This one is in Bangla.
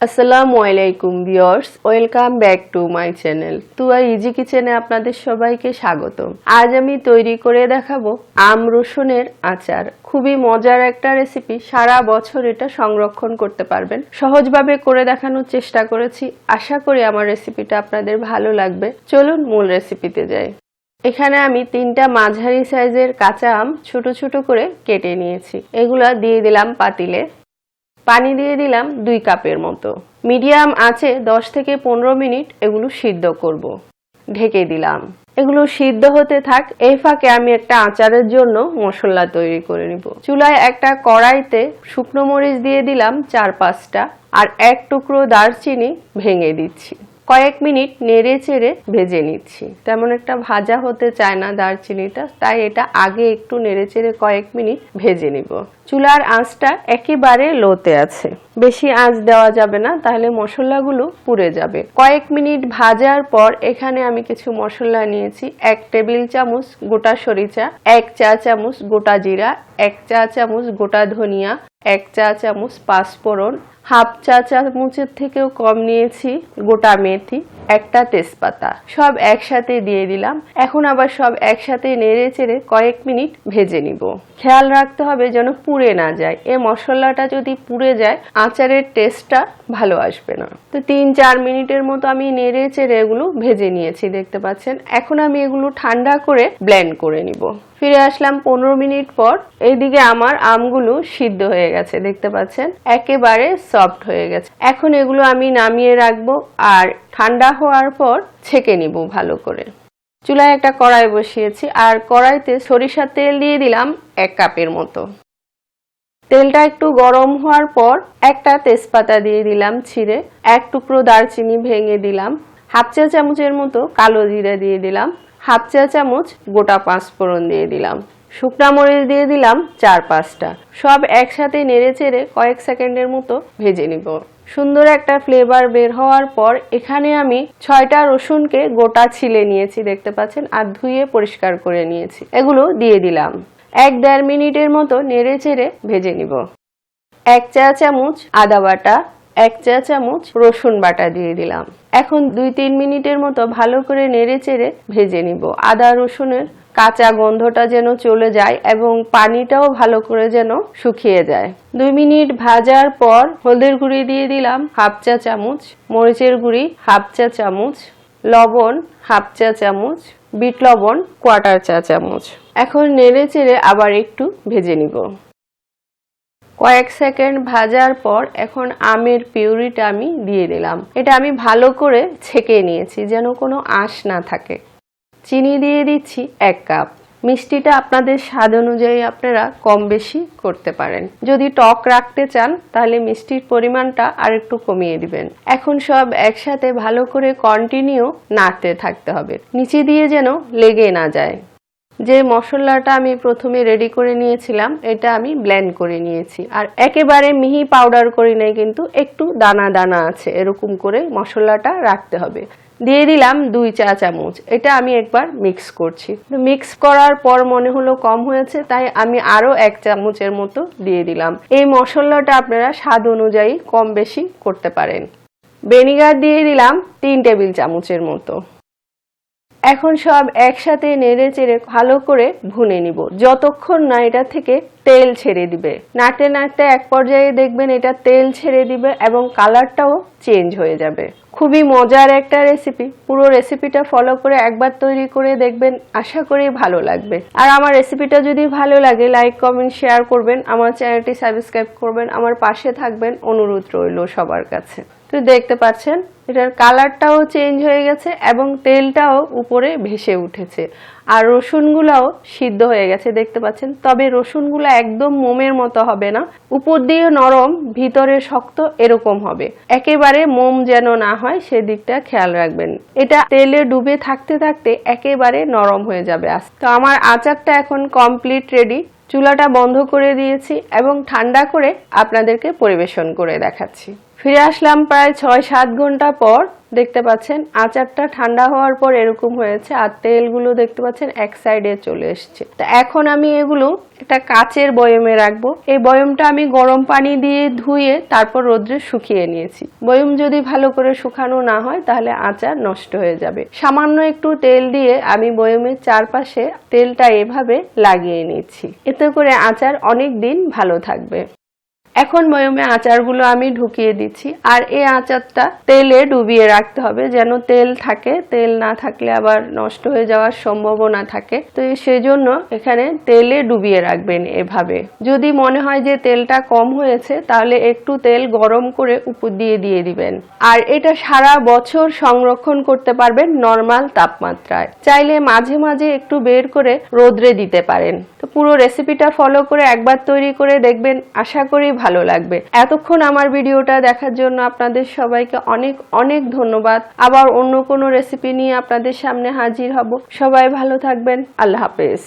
আসসালামু আলাইকুম viewers, welcome back to my channel. Tuya easy কিচেনে আপনাদের সবাইকে স্বাগত আজ আমি তৈরি করে দেখাবো আম রসুনের আচার। খুবই মজার একটা রেসিপি সারা বছর এটা সংরক্ষণ করতে পারবেন। সহজভাবে করে দেখানোর চেষ্টা করেছি। আশা করি আমার রেসিপিটা আপনাদের ভালো লাগবে। চলুন মূল রেসিপিতে যাই। এখানে আমি তিনটা মাঝারি সাইজের কাঁচা আম ছোট ছোট করে কেটে নিয়েছি। এগুলা দিয়ে দিলাম পাতিলে। পানি দিয়ে দিলাম দুই কাপের মতো। মিডিয়াম আছে দশ থেকে পনেরো মিনিট এগুলো সিদ্ধ করব। ঢেকে দিলাম। এগুলো সিদ্ধ হতে থাক, এই ফাঁকে আমি একটা আচারের জন্য মশলা তৈরি করে নিব। চুলায় একটা কড়াইতে শুকনো মরিচ দিয়ে দিলাম চার পাঁচটা, আর এক টুকরো দারচিনি ভেঙে দিচ্ছি। কয়েক মিনিট নেড়ে চেড়ে ভেজে নিচ্ছি। তেমন একটা ভাজা হতে চায় না দারচিনিটা, তাই এটা আগে একটু নেড়ে চেড়ে কয়েক মিনিট ভেজে নিব। চুলার আঁচটা একেবারে লোতে আছে। বেশি আঁচ দেওয়া যাবে না, তাহলে মশলাগুলো পুড়ে যাবে। কয়েক মিনিট ভাজার পর এখানে আমি কিছু মশলা নিয়েছি। এক টেবিল চামচ গোটা সরিষা এক চা চামচ গোটা জিরা, এক চা চামচ গোটা ধনিয়া এক চা চামচ পাঁচফোড়ন হাফ চা চামচের থেকেও কম নিয়েছি গোটা মেথি। একটা তেজপাতা। সব একসাথে দিয়ে দিলাম। এখন আবার সব একসাথে নেড়ে চেড়ে কয়েক মিনিট ভেজে নিব। খেয়াল রাখতে হবে যেন পুড়ে না যায়। এ মশলাটা যদি পুড়ে যায়, আচারের টেস্টটা ভালো আসবে না। তো তিন চার মিনিটের মতো আমি নেড়ে চেড়ে এগুলো ভেজে নিয়েছি, দেখতে পাচ্ছেন? এখন আমি এগুলো ঠান্ডা করে ব্লেন্ড করে নিব। ফিরে আসলাম পনেরো মিনিট পর। এইদিকে আমার আমগুলো সিদ্ধ হয়ে গেছে, দেখতে পাচ্ছেন? একেবারে সফট হয়ে গেছে। এখন এগুলো আমি নামিয়ে রাখব। আর ঠান্ডা হওয়ার পর ছেঁকে নিব ভালো করে। চুলায় একটা কড়াই বসিয়েছি, আর কড়াইতে সরিষার তেল দিয়ে দিলাম এক কাপের মতো। তেলটা একটু গরম হওয়ার পর একটা তেজপাতা দিয়ে দিলাম ছিঁড়ে, এক টুকরো দারচিনি ভেঙে দিলাম, হাফ চা চামচের মতো কালো জিরা দিয়ে দিলাম, হাফ চা চামচ গোটা পাঁচফোড়ন দিয়ে দিলাম, শুকনা মরিচ দিয়ে দিলাম চার পাঁচটা। সব একসাথে নেড়ে চেড়ে কয়েক সেকেন্ডের মতো ভেজে নিব। সুন্দর একটা ফ্লেভার বের হওয়ার পর এখানে আমি ছয়টা রসুনকে গোটা ছিলে নিয়েছি, দেখতে পাচ্ছেন, আর ধুয়ে পরিষ্কার করে নিয়েছি। এগুলো দিয়ে দিলাম। এক দেড় মিনিটের মতো নেড়ে চেড়ে ভেজে নিব। এক চা চামচ আদা বাটা এক চা চামচ রসুন বাটা দিয়ে দিলাম। এখন দুই তিন মিনিটের মতো ভালো করে নেড়ে চেড়ে ভেজে নিব। আদা রসুনের কাঁচা গন্ধটা যেন চলে যায় এবং পানিটাও ভালো করে যেন শুকিয়ে যায়। দুই মিনিট ভাজার পর হলদের গুঁড়ি দিয়ে দিলাম হাফ চা চামচ, মরিচের গুঁড়ি হাফ চা চামচ, লবণ হাফ চা চামচ, বিট লবণ কোয়াটার চা চামচ। এখন নেড়ে চেড়ে আবার একটু ভেজে নিব। কয়েক সেকেন্ড ভাজার পর এখন আমের পিউরিটা আমি দিয়ে দিলাম। এটা আমি ভালো করে ছেঁকে নিয়েছি যেন কোনো আঁশ না থাকে। চিনি দিয়ে দিচ্ছি এক কাপ। মিষ্টিটা আপনাদের স্বাদ অনুযায়ী আপনারা কম বেশি করতে পারেন। যদি টক রাখতে চান, তাহলে মিষ্টির পরিমাণটা আর একটু কমিয়ে দিবেন। এখন সব একসাথে ভালো করে কন্টিনিউ নাড়তে থাকতে হবে। নিচে দিয়ে যেন লেগে না যায়। যে মশলাটা আমি প্রথমে রেডি করে নিয়েছিলাম, এটা আমি ব্লেন্ড করে নিয়েছি। আর একেবারে মিহি পাউডার করি নাই কিন্তু একটু দানা দানা আছে, এরকম করে মশলাটা রাখতে হবে। দিয়ে দিলাম দুই চা চামচ, এটা আমি একবার মিক্স করছি। মিক্স করার পর মনে হলো কম হয়েছে, তাই আমি আরও এক চামচের মতো দিয়ে দিলাম। এই মশলাটা আপনারা স্বাদ অনুযায়ী কম বেশি করতে পারেন। ভেনিগার দিয়ে দিলাম তিন টেবিল চামচের মতো। এখন সব একসাথে নেড়ে চেড়ে ভালো করে ভুনে নিব। যতক্ষণ না এটা থেকে তেল ছেড়ে দিবে। নাড়তে নাড়তে এক পর্যায়ে দেখবেন এটা তেল ছেড়ে দিবে এবং কালারটাও চেঞ্জ হয়ে যাবে। খুবই মজার একটা রেসিপি পুরো রেসিপিটা ফলো করে একবার তৈরি করে দেখবেন। আশা করি ভালো লাগবে। আর আমার রেসিপিটা যদি ভালো লাগে লাইক কমেন্ট শেয়ার করবেন। আমার চ্যানেলটি সাবস্ক্রাইব করবেন। আমার পাশে থাকবেন অনুরোধ রইল সবার কাছে। তো দেখতে পাচ্ছেন এটার কালারটাও চেঞ্জ হয়ে গেছে এবং তেলটাও উপরে ভেসে উঠেছে। আর রসুনগুলাও সিদ্ধ হয়ে গেছে, দেখতে পাচ্ছেন? তবে রসুনগুলো একদম মোমের মতো হবে না। উপর দিয়ে নরম, ভিতরে শক্ত এরকম হবে। একেবারে মোম যেন না হয়, সেদিকটা খেয়াল রাখবেন। এটা তেলে ডুবে থাকতে থাকতে একেবারে নরম হয়ে যাবে তো আমার আচারটা এখন কমপ্লিট রেডি। চুলাটা বন্ধ করে দিয়েছি এবং ঠান্ডা করে আপনাদেরকে পরিবেশন করে দেখাচ্ছি। ফিরে আসলাম প্রায় ছয়, সাত ঘণ্টা পর দেখতে পাচ্ছেন আচারটা ঠান্ডা হওয়ার পর এরকম হয়েছে আর তেলগুলো দেখতে পাচ্ছেন এক সাইডে চলে এসছে। তো এখন আমি এগুলো একটা কাচের বয়মে রাখব। এই বয়মটা আমি গরম পানি দিয়ে ধুয়ে তারপর রোদ্রে শুকিয়ে নিয়েছি। বয়ম যদি ভালো করে শুকানো না হয় তাহলে আচার নষ্ট হয়ে যাবে। সামান্য একটু তেল দিয়ে আমি বয়মের চারপাশে তেলটা এভাবে লাগিয়ে নিচ্ছি। এতে করে আচার অনেক দিন ভালো থাকবে। এখন ময়মে আচারগুলো আমি ঢুকিয়ে দিচ্ছি। আর এই আচারটা তেলে ডুবিয়ে রাখতে হবে, যেন তেল থাকে। তেল না থাকলে আবার নষ্ট হয়ে যাওয়ার সম্ভাবনা থাকে। তো সেই জন্য এখানে তেলে ডুবিয়ে রাখবেন এভাবে। যদি মনে হয় যে তেলটা কম হয়েছে, তাহলে একটু তেল গরম করে উপর দিয়ে দিয়ে দিবেন। আর এটা সারা বছর সংরক্ষণ করতে পারবেন নর্মাল তাপমাত্রায়। চাইলে মাঝে মাঝে একটু বের করে রোদ্রে দিতে পারেন। তো পুরো রেসিপিটা ফলো করে একবার তৈরি করে দেখবেন। আশা করি ভালো লাগবে। এতক্ষণ আমার ভিডিওটা দেখার জন্য আপনাদের সবাইকে অনেক অনেক ধন্যবাদ। আবার অন্য কোনো রেসিপি নিয়ে আপনাদের সামনে হাজির হব। সবাই ভালো থাকবেন। আল্লাহ হাফেজ।